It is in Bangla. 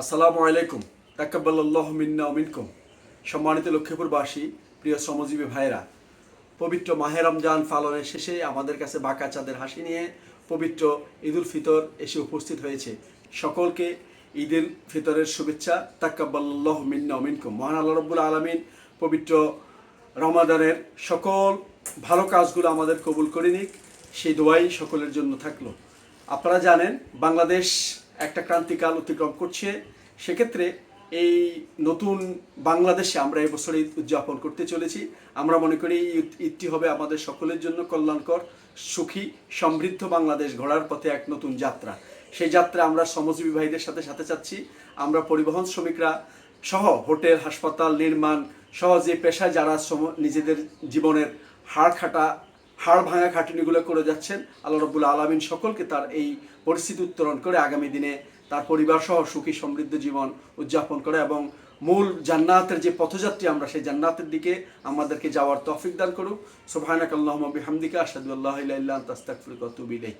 আসসালামু আলাইকুম। তাকাব্বাল্লাহ মিন্না মিনকুম। সম্মানিত লক্ষ্মীপুরবাসী, প্রিয় শ্রমজীবী ভাইরা পবিত্র মাহে রমজান পালনের শেষে আমাদের কাছে বাঁকা চাঁদের হাসি নিয়ে পবিত্র ঈদুল ফিতর এসে উপস্থিত হয়েছে। সকলকে ঈদুল ফিতরের শুভেচ্ছা তাকাব্বাল্লাহ মিন্না মিনকুম। মহান আল্লাহ রব্বুল আলমিন পবিত্র রমাদানের সকল ভালো কাজগুলো আমাদের কবুল করে নিক, সেই দোয়াই সকলের জন্য থাকল। আপনারা জানেন, বাংলাদেশ একটা ক্রান্তিকাল অতিক্রম করছে। সেক্ষেত্রে এই নতুন বাংলাদেশে আমরা এবছর ঈদ উদযাপন করতে চলেছি। আমরা মনে করি ঈদটি হবে আমাদের সকলের জন্য কল্যাণকর, সুখী, সমৃদ্ধ বাংলাদেশ গড়ার পথে এক নতুন যাত্রা। সেই যাত্রা আমরা শ্রমজীবী ভাইদের সাথে সাথে চাচ্ছি। আমরা পরিবহন শ্রমিকরা সহ হোটেল, হাসপাতাল, নির্মাণ সহ যে পেশায় যারা নিজেদের জীবনের হাড় খাটা হাড় ভাঙা খাটুনিগুলো করে যাচ্ছেন। আল্লাহ রব্বুল আলমিন সকলকে তার এই পরিস্থিতি উত্তরণ করে আগামী দিনে তার পরিবার সহ সুখী সমৃদ্ধ জীবন উদযাপন করে এবং মূল জান্নাতের যে পথযাত্রী আমরা সেই জান্নাতের দিকে আমাদেরকে যাওয়ার তৌফিক দান করুক। সুবহানাকাল্লাহুম্মা বিহামদিকা আশহাদু আল্লা ইলাহা ইল্লা ইলাইক।